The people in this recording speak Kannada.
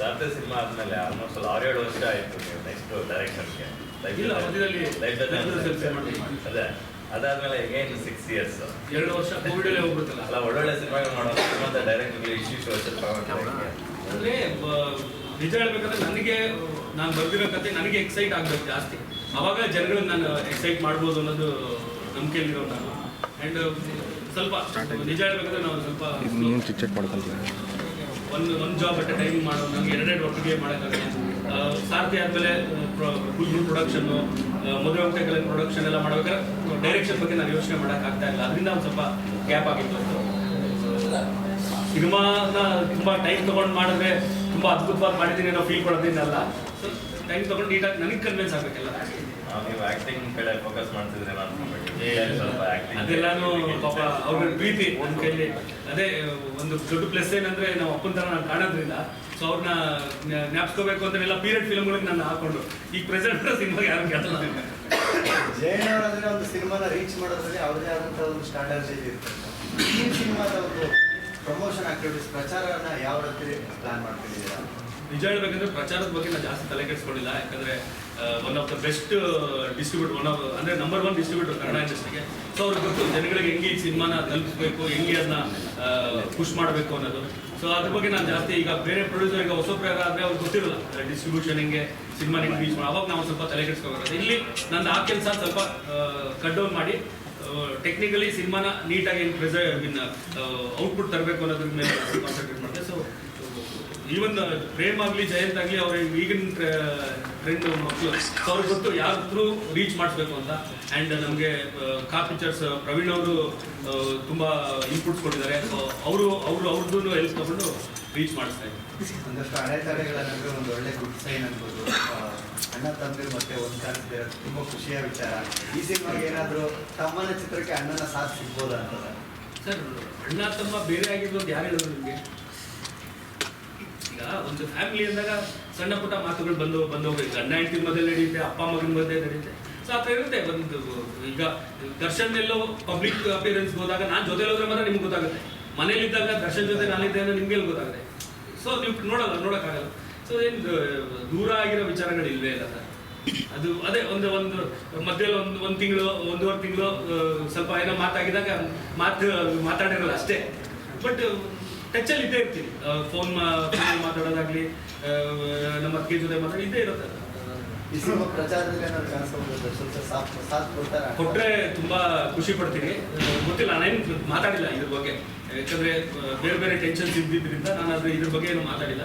ಸಾರ್ಥೆ ಸಿನಿಮಾ ಆದ್ಮೇಲೆ ಆಲ್ಮೋಸ್ಟ್ ಅಲ್ಲಿ ಆರೇಳು ವರ್ಷ ಆಯ್ತು ನೀವು ನೆಕ್ಸ್ಟ್ ಡೈರೆಕ್ಷನ್ಗೆ ಇಲ್ಲ, ಮಧ್ಯದಲ್ಲಿ ಲೈಫ್ ಅದೇ. ಅದಾದ್ಮೇಲೆ ಅಗೇನ್ ಸಿಕ್ಸ್ ಇಯರ್ಸ್ ಎರಡು ವರ್ಷ ಕೋವಿಡಲ್ಲೇ ಹೋಗ್ಬಿಡುತ್ತಲ್ಲ ಹೋಗ್ಬಿಡ್ತಲ್ಲ. ಅಲ್ಲ ಒಳ್ಳೊಳ್ಳೆ ಸಿನಿಮಾಗಳು ಮಾಡೋದು ಡೈರೆಕ್ಟರ್ ಡೈರೆಕ್ಟ್ಲಿ ಇಶ್ಯೂ ವರ್ಷ ನಿಜ ಹೇಳ್ಬೇಕಂದ್ರೆ ನನಗೆ ನಾನು ಬರ್ದಿರೋ ಕತೆ ನನಗೆ ಎಕ್ಸೈಟ್ ಆಗ್ಬೇಕು ಜಾಸ್ತಿ. ಅವಾಗ ಜನಗಳನ್ನ ನಾನು ಎಕ್ಸೈಟ್ ಮಾಡ್ಬೋದು ಅನ್ನೋದು ನಂಬಿಕೆಯಲ್ಲಿರೋ ನಾನು. ಆ್ಯಂಡ್ ಸ್ವಲ್ಪ ನಿಜ ಹೇಳ್ಬೇಕಂದ್ರೆ ನಾವು ಸ್ವಲ್ಪ ಚಿಕ್ ಒಂದು ಒಂದು ಜಾಬ್ ಅಟ್ ಟೈಮ್ ಮಾಡೋ, ನಮ್ಗೆ ಎರಡೆರಡು ಒಟ್ಟಿಗೆ ಮಾಡೋಕ್ಕಾಗಲ್ಲ. ಸಾರ್ಥಿ ಆದಮೇಲೆ ಫುಲ್ ಪ್ರೊಡಕ್ಷನ್ನು ಮದುವೆ ಹೋಗ್ತಕ್ಕಲ್ಲ ಪ್ರೊಡಕ್ಷನ್ ಎಲ್ಲ ಮಾಡಬೇಕಾದ್ರೆ ಡೈರೆಕ್ಷನ್ ಬಗ್ಗೆ ನಾನು ಯೋಚನೆ ಮಾಡೋಕ್ಕಾಗ್ತಾ ಇಲ್ಲ. ಅದರಿಂದ ಒಂದು ಸ್ವಲ್ಪ ಗ್ಯಾಪ್ ಆಗಿತ್ತು ಸಿನಿಮಾನ ತುಂಬ ಟೈಮ್ ತೊಗೊಂಡು ಮಾಡಿದ್ರೆ ತುಂಬ ಅದ್ಭುತವಾಗಿ ಮಾಡಿದ್ದೀನಿ ಅನ್ನೋ ಫೀಲ್ ಕೊಡೋದ್ರಿಂದಲ್ಲ ಸೊ ಟೈಮ್ ತಗೊಂಡು ನೀಟಾಗಿ ನನಗೆ ಕನ್ವಿನ್ಸ್ ಆಗಬೇಕಲ್ಲ? ನೀವು ಆಕ್ಟಿಂಗ್ ಕಡೆ ಫೋಕಸ್ ಮಾಡ್ತಿದ್ರೆ ನಾನು ಸ್ವಲ್ಪ ಆಕ್ಟಿಂಗ್ ಅದೆಲ್ಲಾನು ಪಾಪ ಅವ್ರ ಪ್ರೀತಿ ನನ್ನ ಕೈಲಿ. ಅದೇ ಒಂದು ದೊಡ್ಡ ಪ್ಲಸ್ ಏನಂದ್ರೆ ನಾವು ಅಪ್ಪನ ತರ ನಾನು ಕಾಣೋದ್ರಿಂದ ಸೊ ಅವ್ರನ್ನ ಜ್ಞಾಪಿಸ್ಕೋಬೇಕು ಅಂತ ಎಲ್ಲ ಪೀರಿಯಡ್ ಫಿಲ್ಮ್ಗಳಿಗೆ ನಾನು ಹಾಕೊಂಡು. ಈಗ ಪ್ರೆಸೆಂಟ್ ಸಿನಿಮಾಗೆ ಯಾರು ಕೇಳಲ್ಲ. ಜಯಣ್ಣ ಅವರಂದ್ರೆ ಒಂದು ಸಿನಿಮಾನ ರೀಚ್ ಮಾಡೋದ್ರಲ್ಲಿ ಅವ್ರದೇ ಆದಂತಹ ಒಂದು ಸ್ಟ್ರಾಟಜಿ ಇರುತ್ತೆ ಈ ಸಿನಿಮಾದ ಒಂದು ಪ್ರಮೋಷನ್ ಆಕ್ಟಿವಿಟೀಸ್ ಪ್ರಚಾರವನ್ನ ಯಾವ ರೀತಿ ಪ್ಲಾನ್ ಮಾಡ್ತಿದ್ದೀರಾ? ನಿಜ ಹೇಳ್ಬೇಕಂದ್ರೆ ಪ್ರಚಾರದ ಬಗ್ಗೆ ನಾನು ಜಾಸ್ತಿ ತಲೆ ಕೆಡಿಸ್ಕೊಂಡಿಲ್ಲ. ಯಾಕಂದ್ರೆ one of the best distributor one of ಅಂದ್ರೆ ನಂಬರ್ ಒನ್ ಡಿಸ್ಟ್ರಿಬ್ಯೂಟರ್ ಕನ್ನಡ ಇಂಡಸ್ಟ್ರಿಗೆ. ಸೊ ಅವ್ರಿಗೆ ಗೊತ್ತು, ಜನಗಳಿಗೆ ಹೆಂಗೆ ಈ ಸಿನಿಮಾನ ತಲುಪಿಸ್ಬೇಕು, ಹೆಂಗೆ ಅದನ್ನ ಪುಷ್ ಮಾಡಬೇಕು ಅನ್ನೋದು. ಸೊ ಅದ್ರ ಬಗ್ಗೆ ನಾನು ಜಾಸ್ತಿ ಈಗ ಬೇರೆ ಪ್ರೊಡ್ಯೂಸರ್ ಈಗ ಹೊಸಬ್ರಾಗ ಆದರೆ ಅವ್ರಿಗೆ ಗೊತ್ತಿರಲ್ಲ. ಡಿಸ್ಟ್ರಿಬ್ಯೂಷನ್ ಹೆಂಗೆ ಸಿನಿಮಾ ಹೆಂಗೆ ರೀಚ್ ಮಾಡಿ ಅವಾಗ ನಾವು ಸ್ವಲ್ಪ ತಲೆ ಕೆಡಿಸ್ಕೋಬೇಕು ಇಲ್ಲಿ ನಂದು ಆ ಕೆಲಸ ಸ್ವಲ್ಪ ಕಟ್ ಡೌನ್ ಮಾಡಿ. ಟೆಕ್ನಿಕಲಿ ಸಿನಿಮಾನ ನೀಟಾಗಿ ಪ್ರೆಸರ್ ಇನ್ ಔಟ್ಪುಟ್ ತರಬೇಕು ಅನ್ನೋದ್ರ ಮೇಲೆ ಕಾನ್ಸಂಟ್ರೇಟ್ ಮಾಡಿದೆ ಸೊ ಈವನ್ ಪ್ರೇಮ್ ಆಗಲಿ, ಜಯಂತ್ ಆಗಲಿ, ಅವ್ರ ಈಗಿನ ಟ್ರೆಂಡ್ ಮಕ್ಕಳು ಅವ್ರಿಗೆ ಗೊತ್ತು ಯಾರ ಥ್ರೂ ರೀಚ್ ಮಾಡಿಸ್ಬೇಕು ಅಂತ. ಆ್ಯಂಡ್ ನಮಗೆ ಕಾ ಪಿಕ್ಚರ್ಸ್ ಪ್ರವೀಣ್ ಅವರು ತುಂಬ ಇನ್ಪುಟ್ಸ್ ಕೊಟ್ಟಿದ್ದಾರೆ. ಸೊ ಅವರು ಅವರು ಅವ್ರದ್ದು ಹೆಲ್ಪ್ ತಗೊಂಡು ರೀಚ್ ಮಾಡಿಸ್ತಾ ಇದ್ದಾರೆ. ಒಂದಷ್ಟು ಅಡೆತಡೆಗಳಂದ್ರೆ ಒಂದು ಒಳ್ಳೆ ಗುಡ್ ಸೈನ್ ಅನ್ಬೋದು. ಅಣ್ಣ ತಂದಿರು ಮತ್ತೆ ಒಂದು ಕಾಣಿಸಿದೆ ತುಂಬ ಖುಷಿಯ ವಿಚಾರ. ಈ ಸಿನಿಮಾಗೆ ಏನಾದರೂ ತಮ್ಮನ ಚಿತ್ರಕ್ಕೆ ಅಣ್ಣನ ಸಾಥ್ ಸಿಗ್ಬೋದಾ ಅಂತ. ಸರ್ ಅಣ್ಣ ತಮ್ಮ ಬೇರೆ ಆಗಿರೋದು ಯಾರು ಹೇಳಿದ್ರು ನಿಮಗೆ? ಒಂದು ಫ್ಯಾಮಿಲಿ ಅಂದಾಗ ಸಣ್ಣ ಪುಟ್ಟ ಮಾತುಗಳು ಬಂದು ಬಂದು ಗಂಡ ಹೆಂಡತಿ ಮಧ್ಯೆ ನಡೆಯುತ್ತೆ ಅಪ್ಪ ಮಗನ ಮಧ್ಯೆ ನಡೆಯುತ್ತೆ ಸೊ ಆ ಥರ ಇರುತ್ತೆ. ಒಂದು ಈಗ ದರ್ಶನ್ ಎಲ್ಲೋ ಪಬ್ಲಿಕ್ ಅಪಿಯರೆನ್ಸ್ ಹೋದಾಗ ನಾನು ಜೊತೆ ಹೋದ್ರೆ ಮಾತ್ರ ನಿಮ್ಗೆ ಗೊತ್ತಾಗುತ್ತೆ. ಮನೇಲಿದ್ದಾಗ ದರ್ಶನ್ ಜೊತೆ ನಾನಿದ್ದೆ ಅಂದ್ರೆ ನಿಮ್ಗೆ ಗೊತ್ತಾಗುತ್ತೆ. ಸೊ ನೀವು ನೋಡಲ್ಲ, ನೋಡೋಕ್ಕಾಗಲ್ಲ. ಸೊ ಏನು ದೂರ ಆಗಿರೋ ವಿಚಾರಗಳು ಇಲ್ವೇ ಇಲ್ಲ ಸರ್? ಅದು ಅದೇ ಒಂದು ಒಂದು ಮಧ್ಯದಲ್ಲಿ ಒಂದು ಒಂದು ತಿಂಗಳು, ಒಂದೂವರೆ ತಿಂಗಳು ಸ್ವಲ್ಪ ಏನೋ ಮಾತಾಗಿದಾಗ ಮಾತು ಮಾತಾಡಿರಲ್ಲ ಅಷ್ಟೇ. ಬಟ್ ಟಚಲ್ಲಿ ಇದ್ದೇ ಇರ್ತೀವಿ. ಫೋನ್ ಮಾತಾಡೋದಾಗ್ಲಿ ಆ, ನಮ್ಮ ಅಕ್ಕಿ ಜೊತೆ ಮಾತಾಡಿ ಇದ್ದೇ ಇರುತ್ತೆ. ಕೊಟ್ಟರೆ ತುಂಬಾ ಖುಷಿ ಪಡ್ತೀನಿ. ಗೊತ್ತಿಲ್ಲ ನಾನೇನು ಮಾತಾಡಿಲ್ಲ ಇದ್ರ ಬಗ್ಗೆ. ಯಾಕಂದ್ರೆ ಬೇರೆ ಬೇರೆ ಟೆನ್ಷನ್ಸ್ ಇದ್ದಿದ್ರಿಂದ ನಾನು ಅದ್ರ ಇದ್ರ ಬಗ್ಗೆ ಏನು ಮಾತಾಡಿಲ್ಲ.